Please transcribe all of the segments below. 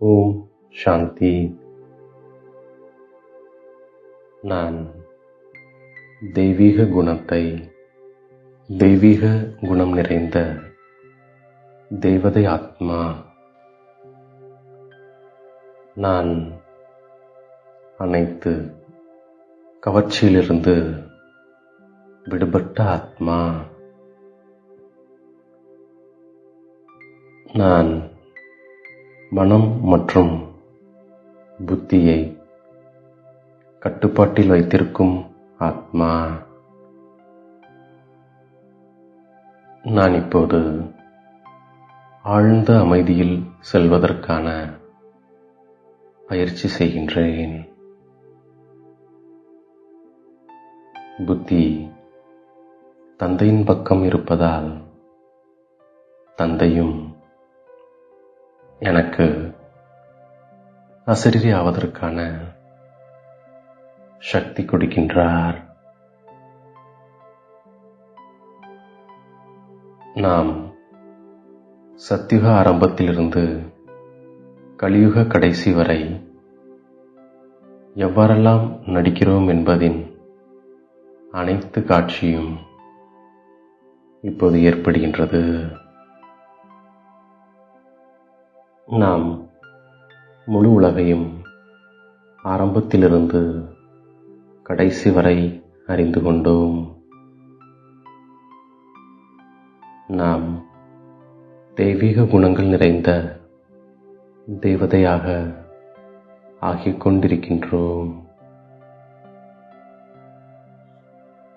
ஓம் சாந்தி நான் தெய்வீக குணத்தை தெய்வீக குணம் நிறைந்த தேவதை ஆத்மா நான் அனைத்து கவர்ச்சியிலிருந்து விடுபட்ட ஆத்மா நான் மனம் மற்றும் புத்தியை கட்டுப்பாட்டில் வைத்திருக்கும் ஆத்மா. நான் இப்போது ஆழ்ந்த அமைதியில் செல்வதற்கான பயிற்சி செய்கின்றேன். புத்தி தந்தையின் பக்கம் இருப்பதால் தந்தையும் எனக்கு அசரீரி ஆவதற்கான சக்தி கொடுக்கின்றார். நாம் சத்தியுக ஆரம்பத்திலிருந்து கலியுக கடைசி வரை எவ்வாறெல்லாம் நடிக்கிறோம் என்பதின் அனைத்து காட்சியும் இப்போது ஏற்படுகின்றது. நாம் முழு உலகையும் ஆரம்பத்திலிருந்து கடைசி வரை அறிந்து கொண்டோம். நாம் தெய்வீக குணங்கள் நிறைந்த தேவதையாக ஆகிக் கொண்டிருக்கின்றோம்.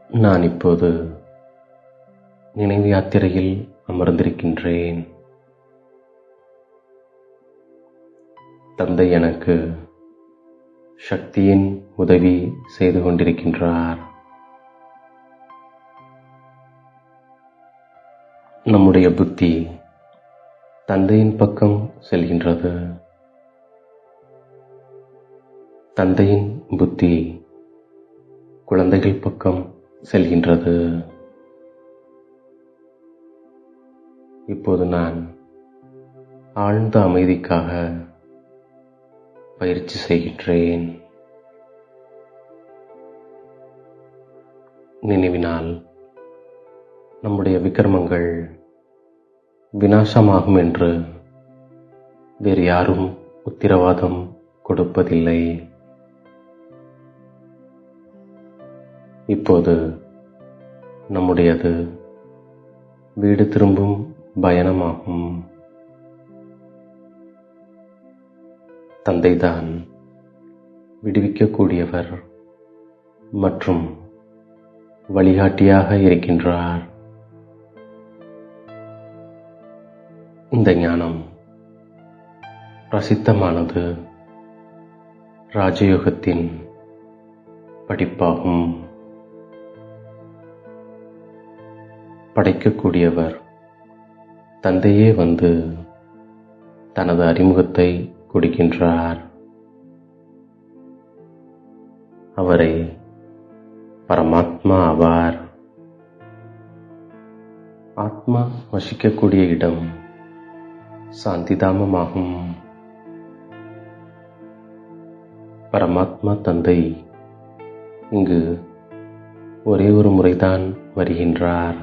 நான் இப்போது நினைவு யாத்திரையில் அமர்ந்திருக்கின்றேன். தந்தை எனக்கு சக்தியின் உதவி செய்து கொண்டிருக்கின்றார். நம்முடைய புத்தி தந்தையின் பக்கம் செல்கின்றது. தந்தையின் புத்தி குழந்தைகள் பக்கம் செல்கின்றது. இப்போது நான் ஆழ்ந்த அமைதிக்காக பயிற்சி செய்கின்றேன். நினைவினால் நம்முடைய விக்கிரமங்கள் வினாசமாகும் என்று வேறு யாரும் உத்திரவாதம் கொடுப்பதில்லை. இப்போது நம்முடையது வீடு திரும்பும் பயணமாகும். தந்தைதான் விடுவிக்கக்கூடியவர் மற்றும் வழிகாட்டியாக இருக்கின்றார். இந்த ஞானம் பிரசித்தமானது ராஜயோகத்தின் படிப்பாகும். படைக்கக்கூடியவர் தந்தையே வந்து தனது அறிமுகத்தை குடிக்கின்றார். அவரை பரமாத்மா ஆவார். ஆத்மா வசிக்கக்கூடிய இடம் சாந்திதாமமாகும். பரமாத்மா தந்தை இங்கு ஒரே ஒரு முறைதான் வருகின்றார்.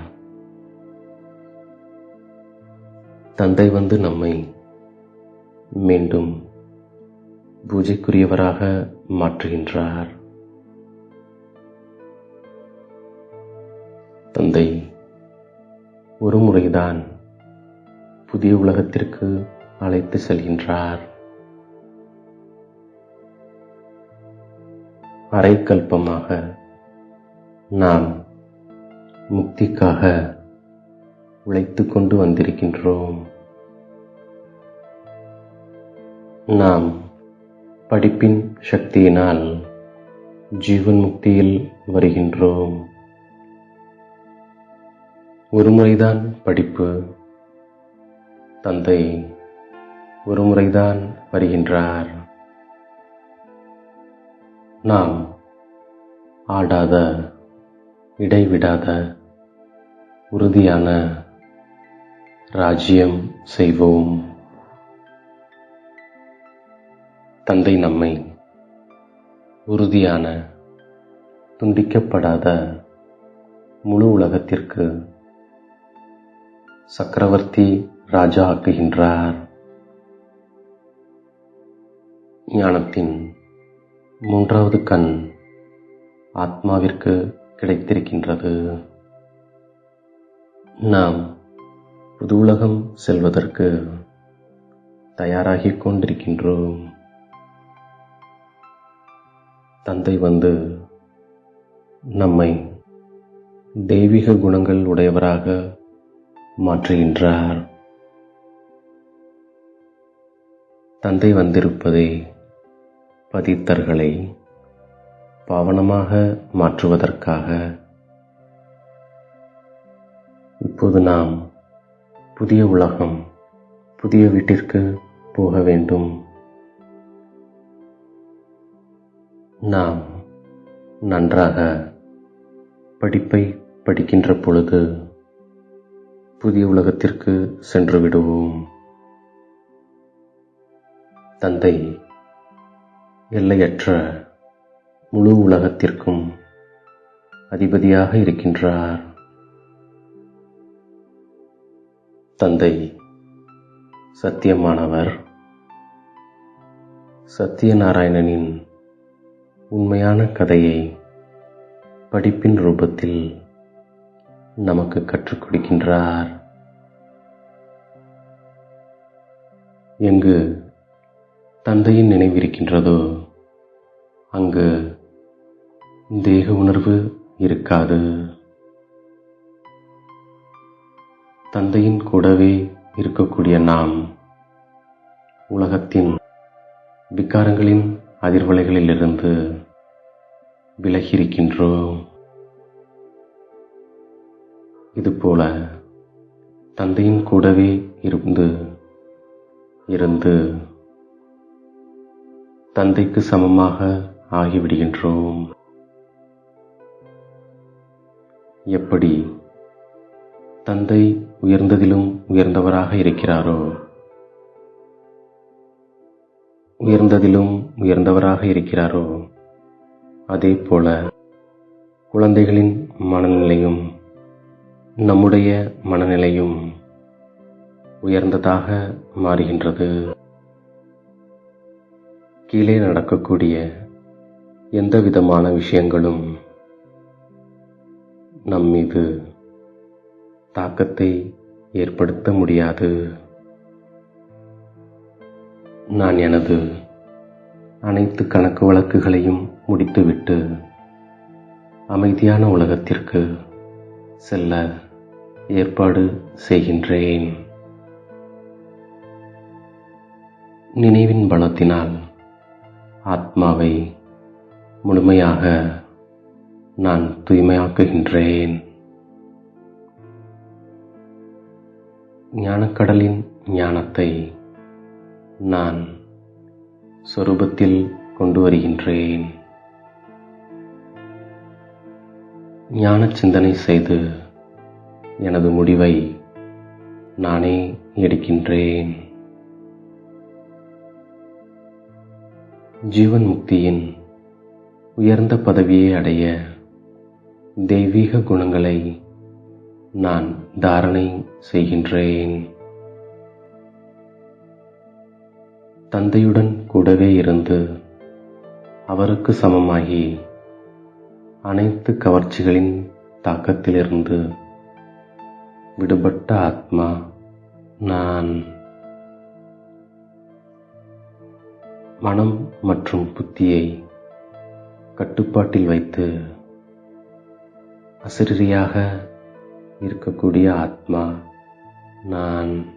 தந்தை வந்து நம்மை மீண்டும் பூஜைக்குரியவராக மாற்றுகின்றார். தந்தை ஒரு முறைதான் புதிய உலகத்திற்கு அழைத்து செல்கின்றார். அரைக்கல்பமாக நாம் முக்திக்காக உழைத்து கொண்டு வந்திருக்கின்றோம். நாம் படிப்பின் சக்தியினால் ஜீவன் முக்தியில் வருகின்றோம். ஒருமுறைதான் படிப்பு தந்தை ஒருமுறைதான் வருகின்றார். நாம் ஆடாத இடைவிடாத உறுதியான ராஜ்யம் செய்வோம். தந்தை நம்மை உறுதியான துண்டிக்கப்படாத முழு உலகத்திற்கு சக்கரவர்த்தி ராஜா ஆக்குகின்றார். ஞானத்தின் மூன்றாவது கண் ஆத்மாவிற்கு கிடைத்திருக்கின்றது. நாம் புது உலகம் செல்வதற்கு தயாராகிக் கொண்டிருக்கின்றோம். தந்தை வந்து நம்மை தெய்வீக குணங்கள் உடையவராக மாற்றுகின்றார். தந்தை வந்திருப்பதே பதித்தர்களை பாவனமாக மாற்றுவதற்காக இப்போது நாம் புதிய உலகம் புதிய வீட்டிற்கு போக வேண்டும். நாம் நன்றாக படிப்பை படிக்கின்ற பொழுது புதிய உலகத்திற்கு சென்று விடுவோம். தந்தை எல்லையற்ற முழு உலகத்திற்கும் அதிபதியாக இருக்கின்றார். தந்தை சத்தியமானவர் சத்யநாராயணனின் உண்மையான கதையை படிப்பின் ரூபத்தில் நமக்கு கற்றுக் கொடுக்கின்றார். எங்கு தந்தையின் நினைவிருக்கின்றதோ அங்கு தேக உணர்வு இருக்காது. தந்தையின் கூடவே இருக்கக்கூடிய நாம் உலகத்தின் விகாரங்களின் அதிர்வலைகளிலிருந்து விலகியிருக்கின்றோம். இதுபோல தந்தையின் கூடவே இருந்து இருந்து தந்தைக்கு சமமாக ஆகிவிடுகின்றோம். எப்படி தந்தை உயர்ந்ததிலும் உயர்ந்தவராக இருக்கிறாரோ உயர்ந்ததிலும் உயர்ந்தவராக இருக்கிறாரோ? அதே போல குழந்தைகளின் மனநிலையும் நம்முடைய மனநிலையும் உயர்ந்ததாக மாறுகின்றது. கீழே நடக்கக்கூடிய எந்த விதமான விஷயங்களும் நம் மீது தாக்கத்தை ஏற்படுத்த முடியாது. நான் எனது அனைத்து கணக்கு வழக்குகளையும் முடித்துவிட்டு அமைதியான உலகத்திற்கு செல்ல ஏற்பாடு செய்கின்றேன். நினைவின் பலத்தினால் ஆத்மாவை முழுமையாக நான் தூய்மையாக்குகின்றேன். ஞானக்கடலின் ஞானத்தை நான் சொரூபத்தில் கொண்டு வருகின்றேன். ஞான சிந்தனை செய்து எனது முடிவை நானே எடுக்கின்றேன். ஜீவன் முக்தியின் உயர்ந்த பதவியை அடைய தெய்வீக குணங்களை நான் தாரணை செய்கின்றேன். தந்தையுடன் கூடவே இருந்து அவருக்கு சமமாகி அனைத்து கவர்ச்சிகளின் தாக்கத்திலிருந்து விடுபட்ட ஆத்மா நான். மனம் மற்றும் புத்தியை கட்டுப்பாட்டில் வைத்து அசிரியாக இருக்கக்கூடிய ஆத்மா நான்.